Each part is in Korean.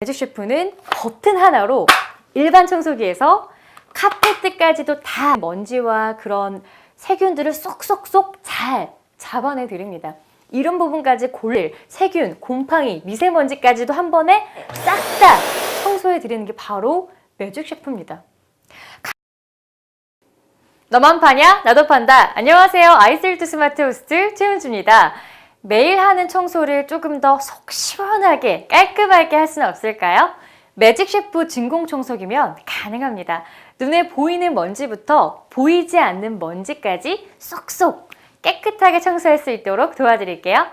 매직 셰프는 버튼 하나로 일반 청소기에서 카페트까지도 다 먼지와 그런 세균들을 쏙쏙쏙 잘 잡아내 드립니다. 이런 부분까지 골릴 세균, 곰팡이, 미세먼지까지도 한 번에 싹 다 청소해 드리는 게 바로 매직 셰프입니다. 너만 파냐? 나도 판다. 안녕하세요. 아이슬트 스마트 호스트 최은주입니다. 매일 하는 청소를 조금 더 속 시원하게 깔끔하게 할 수는 없을까요? 매직 셰프 진공 청소기면 가능합니다. 눈에 보이는 먼지부터 보이지 않는 먼지까지 쏙쏙 깨끗하게 청소할 수 있도록 도와드릴게요.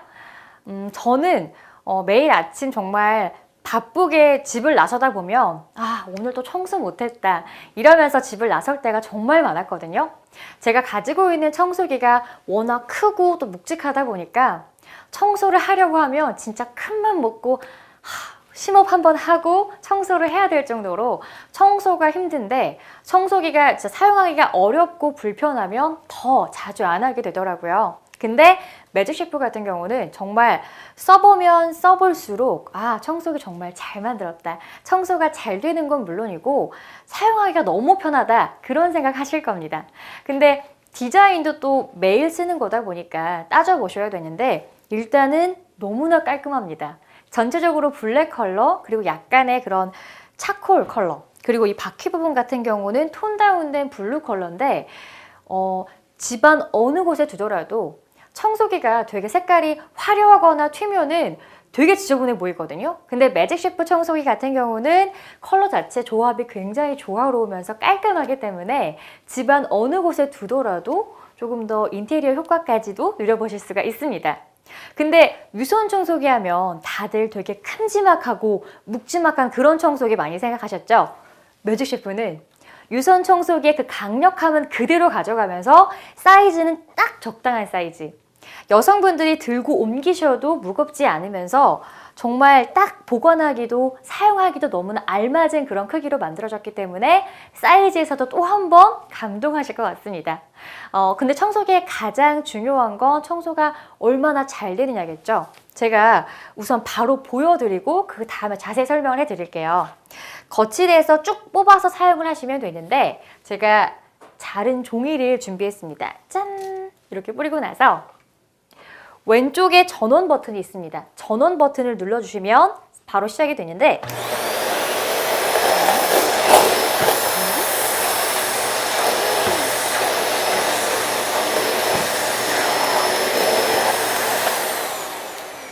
음, 저는 어, 매일 아침 정말 바쁘게 집을 나서다 보면 아 오늘도 청소 못했다 이러면서 집을 나설 때가 정말 많았거든요. 제가 가지고 있는 청소기가 워낙 크고 또 묵직하다 보니까 청소를 하려고 하면 진짜 큰맘 먹고 하, 심호흡 한번 하고 청소를 해야 될 정도로 청소가 힘든데 청소기가 진짜 사용하기가 어렵고 불편하면 더 자주 안 하게 되더라고요. 근데 매직 셰프 같은 경우는 정말 써보면 써볼수록 아 청소기 정말 잘 만들었다 청소가 잘 되는 건 물론이고 사용하기가 너무 편하다 그런 생각 하실 겁니다 근데 디자인도 또 매일 쓰는 거다 보니까 따져보셔야 되는데 일단은 너무나 깔끔합니다 전체적으로 블랙 컬러 그리고 약간의 그런 차콜 컬러 그리고 이 바퀴 부분 같은 경우는 톤 다운된 블루 컬러인데 어, 집안 어느 곳에 두더라도 청소기가 되게 색깔이 화려하거나 튀면은 되게 지저분해 보이거든요. 근데 매직 셰프 청소기 같은 경우는 컬러 자체 조합이 굉장히 조화로우면서 깔끔하기 때문에 집안 어느 곳에 두더라도 조금 더 인테리어 효과까지도 누려보실 수가 있습니다. 근데 유선 청소기 하면 다들 되게 큼지막하고 묵지막한 그런 청소기 많이 생각하셨죠? 매직 셰프는 유선 청소기의 그 강력함은 그대로 가져가면서 사이즈는 딱 적당한 사이즈. 여성분들이 들고 옮기셔도 무겁지 않으면서 정말 딱 보관하기도 사용하기도 너무나 알맞은 그런 크기로 만들어졌기 때문에 사이즈에서도 또 한 번 감동하실 것 같습니다. 어, 근데 청소기의 가장 중요한 건 청소가 얼마나 잘 되느냐겠죠. 제가 우선 바로 보여드리고 그 다음에 자세히 설명을 해드릴게요. 거치대에서 쭉 뽑아서 사용을 하시면 되는데 제가 자른 종이를 준비했습니다. 짠! 이렇게 뿌리고 나서 왼쪽에 전원 버튼이 있습니다. 전원 버튼을 눌러주시면 바로 시작이 되는데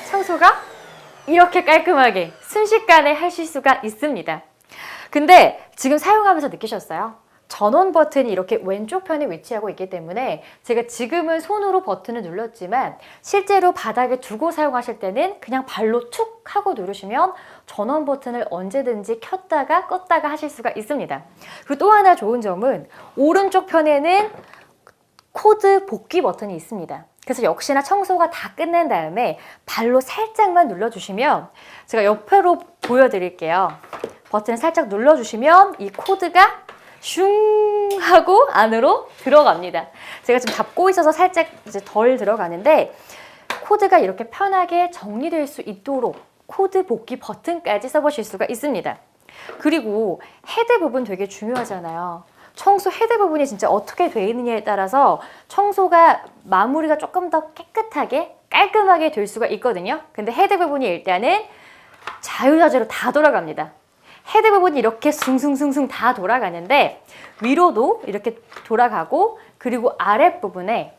청소가 이렇게 깔끔하게 순식간에 하실 수가 있습니다. 근데 지금 사용하면서 느끼셨어요? 전원 버튼이 이렇게 왼쪽 편에 위치하고 있기 때문에 제가 지금은 손으로 버튼을 눌렀지만 실제로 바닥에 두고 사용하실 때는 그냥 발로 툭 하고 누르시면 전원 버튼을 언제든지 켰다가 껐다가 하실 수가 있습니다. 그리고 또 하나 좋은 점은 오른쪽 편에는 코드 복귀 버튼이 있습니다. 그래서 역시나 청소가 다 끝난 다음에 발로 살짝만 눌러주시면 제가 옆으로 보여드릴게요. 버튼을 살짝 눌러주시면 이 코드가 슝 하고 안으로 들어갑니다. 제가 지금 잡고 있어서 살짝 이제 덜 들어가는데 코드가 이렇게 편하게 정리될 수 있도록 코드 복귀 버튼까지 써보실 수가 있습니다. 그리고 헤드 부분 되게 중요하잖아요. 청소 헤드 부분이 진짜 어떻게 되어 있느냐에 따라서 청소가 마무리가 조금 더 깨끗하게 깔끔하게 될 수가 있거든요. 근데 헤드 부분이 일단은 자유자재로 다 돌아갑니다. 헤드 부분이 이렇게 숭숭숭숭 다 돌아가는데 위로도 이렇게 돌아가고 그리고 아랫부분에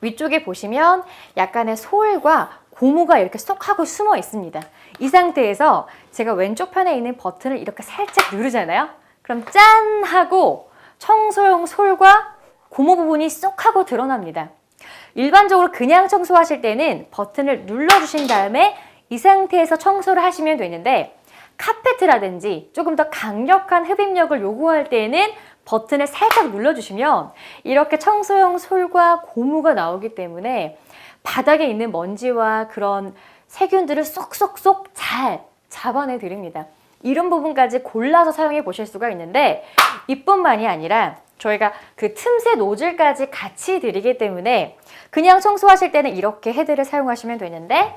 위쪽에 보시면 약간의 소울과 고무가 이렇게 쏙 하고 숨어 있습니다. 이 상태에서 제가 왼쪽 편에 있는 버튼을 이렇게 살짝 누르잖아요. 그럼 짠 하고 청소용 솔과 고무 부분이 쏙 하고 드러납니다. 일반적으로 그냥 청소하실 때는 버튼을 눌러주신 다음에 이 상태에서 청소를 하시면 되는데 카페트라든지 조금 더 강력한 흡입력을 요구할 때에는 버튼을 살짝 눌러주시면 이렇게 청소용 솔과 고무가 나오기 때문에 바닥에 있는 먼지와 그런 세균들을 쏙쏙쏙 잘 잡아내 드립니다. 이런 부분까지 골라서 사용해 보실 수가 있는데 이뿐만이 아니라 저희가 그 틈새 노즐까지 같이 드리기 때문에 그냥 청소하실 때는 이렇게 헤드를 사용하시면 되는데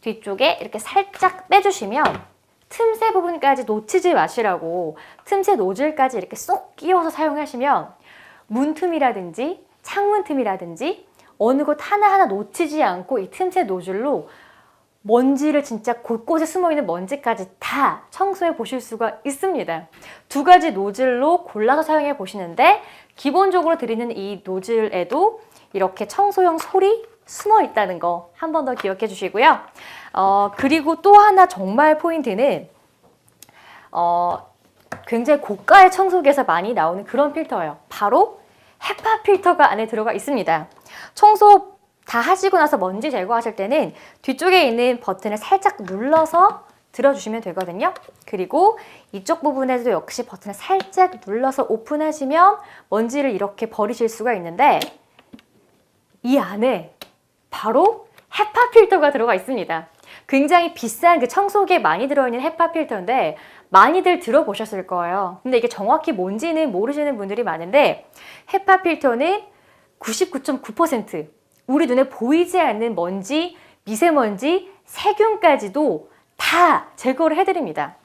뒤쪽에 이렇게 살짝 빼주시면 틈새 부분까지 놓치지 마시라고 틈새 노즐까지 이렇게 쏙 끼워서 사용하시면 문틈이라든지 창문 틈이라든지 어느 곳 하나하나 놓치지 않고 이 틈새 노즐로 먼지를 진짜 곳곳에 숨어 있는 먼지까지 다 청소해 보실 수가 있습니다. 두 가지 노즐로 골라서 사용해 보시는데 기본적으로 드리는 이 노즐에도 이렇게 청소용 솔이 숨어 있다는 거 한 번 더 기억해 주시고요. 어, 그리고 또 하나 정말 포인트는 어, 굉장히 고가의 청소기에서 많이 나오는 그런 필터예요. 바로 헤파 필터가 안에 들어가 있습니다. 청소 다 하시고 나서 먼지 제거하실 때는 뒤쪽에 있는 버튼을 살짝 눌러서 들어주시면 되거든요. 그리고 이쪽 부분에도 역시 버튼을 살짝 눌러서 오픈하시면 먼지를 이렇게 버리실 수가 있는데 이 안에 바로 헤파 필터가 들어가 있습니다. 굉장히 비싼 그 청소기에 많이 들어있는 헤파 필터인데 많이들 들어보셨을 거예요. 근데 이게 정확히 뭔지는 모르시는 분들이 많은데 헤파 필터는 99.9% 우리 눈에 보이지 않는 먼지, 미세먼지, 세균까지도 다 제거를 해드립니다.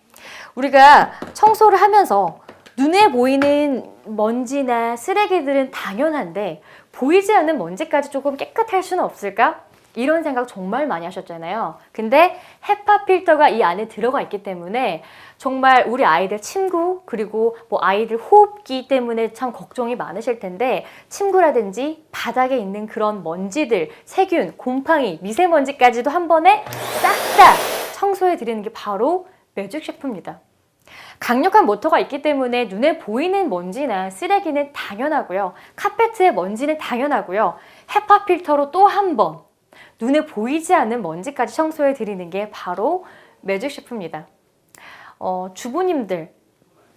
우리가 청소를 하면서 눈에 보이는 먼지나 쓰레기들은 당연한데 보이지 않는 먼지까지 조금 깨끗할 수는 없을까? 이런 생각 정말 많이 하셨잖아요. 근데 헤파 필터가 이 안에 들어가 있기 때문에 정말 우리 아이들 침구 그리고 뭐 아이들 호흡기 때문에 참 걱정이 많으실 텐데 침구라든지 바닥에 있는 그런 먼지들, 세균, 곰팡이, 미세먼지까지도 한 번에 싹 다 청소해 드리는 게 바로 매직 셰프입니다. 강력한 모터가 있기 때문에 눈에 보이는 먼지나 쓰레기는 당연하고요. 카페트의 먼지는 당연하고요. 헤파 필터로 또 한 번 눈에 보이지 않는 먼지까지 청소해 드리는 게 바로 매직 셰프입니다. 어, 주부님들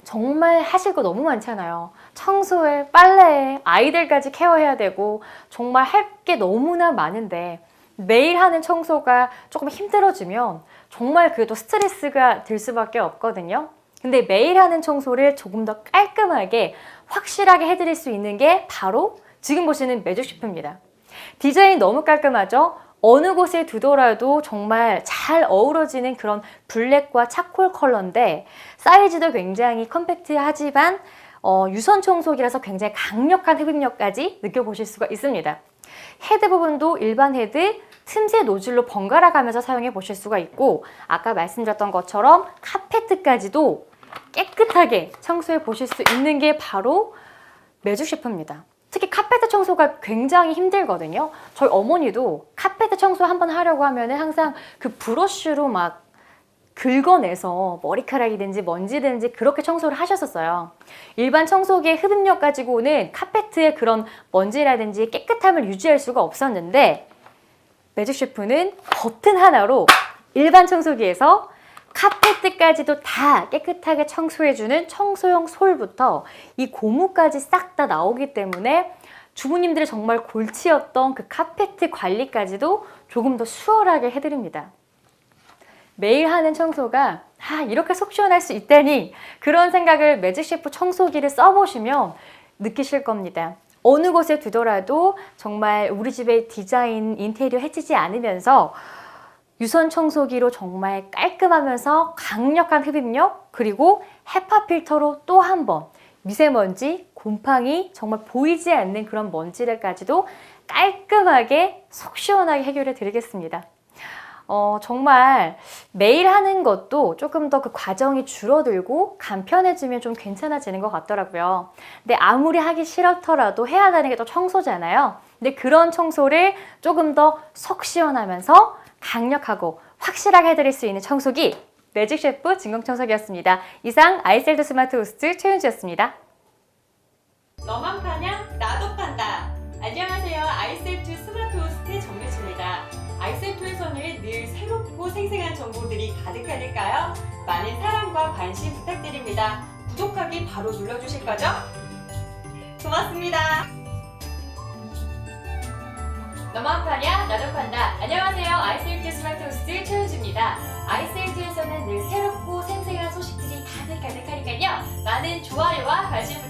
정말 하실 거 너무 많잖아요. 청소에, 빨래에, 아이들까지 케어해야 되고 정말 할 게 너무나 많은데 매일 하는 청소가 조금 힘들어지면 정말 그게 또 스트레스가 될 수밖에 없거든요. 근데 매일 하는 청소를 조금 더 깔끔하게 확실하게 해드릴 수 있는 게 바로 지금 보시는 매직 셰프입니다. 디자인이 너무 깔끔하죠? 어느 곳에 두더라도 정말 잘 어우러지는 그런 블랙과 차콜 컬러인데 사이즈도 굉장히 컴팩트하지만 어, 유선 청소기라서 굉장히 강력한 흡입력까지 느껴보실 수가 있습니다. 헤드 부분도 일반 헤드 틈새 노즐로 번갈아 가면서 사용해 보실 수가 있고 아까 말씀드렸던 것처럼 카페트까지도 깨끗하게 청소해 보실 수 있는 게 바로 매주 셰프입니다. 특히 카페트 청소가 굉장히 힘들거든요. 저희 어머니도 카페트 청소 한번 하려고 하면 항상 그 브러쉬로 막 긁어내서 머리카락이든지 먼지든지 그렇게 청소를 하셨었어요. 일반 청소기의 흡입력 가지고는 카페트의 그런 먼지라든지 깨끗함을 유지할 수가 없었는데 매직 셰프는 버튼 하나로 일반 청소기에서 카페트까지도 다 깨끗하게 청소해주는 청소용 솔부터 이 고무까지 싹 다 나오기 때문에 주부님들의 정말 골치였던 그 카페트 관리까지도 조금 더 수월하게 해드립니다. 매일 하는 청소가 아, 이렇게 속 시원할 수 있다니 그런 생각을 매직 셰프 청소기를 써보시면 느끼실 겁니다. 어느 곳에 두더라도 정말 우리 집의 디자인 인테리어 해치지 않으면서 유선 청소기로 정말 깔끔하면서 강력한 흡입력 그리고 헤파 필터로 또 한 번 미세먼지, 곰팡이 정말 보이지 않는 그런 먼지를까지도 깔끔하게 속 시원하게 해결해 드리겠습니다. 어, 정말 매일 하는 것도 조금 더 그 과정이 줄어들고 간편해지면 좀 괜찮아지는 것 같더라고요. 근데 아무리 하기 싫더라도 해야 하는 게 또 청소잖아요. 근데 그런 청소를 조금 더 속 시원하면서 강력하고 확실하게 해드릴 수 있는 청소기 매직 셰프 진공 청소기였습니다. 이상 아이셀드 스마트 호스트 최윤주였습니다. 너만 파냐? 나도 판다. 안녕하세요. 아이셀2 스마트 호스트 정유주입니다. 아이셀2에서는 늘 새롭고 생생한 정보들이 가득하니까요. 많은 사랑과 관심 부탁드립니다. 구독하기 바로 눌러주실 거죠? 고맙습니다. 너만 파냐? 나도 판다. 안녕하세요. 아이셀트 스마트 호스트 최윤주입니다. 아이셀트에서는 늘 새롭고 생생한 소식들이 가득 가득하니까요. 많은 좋아요와 관심 부탁드립니다.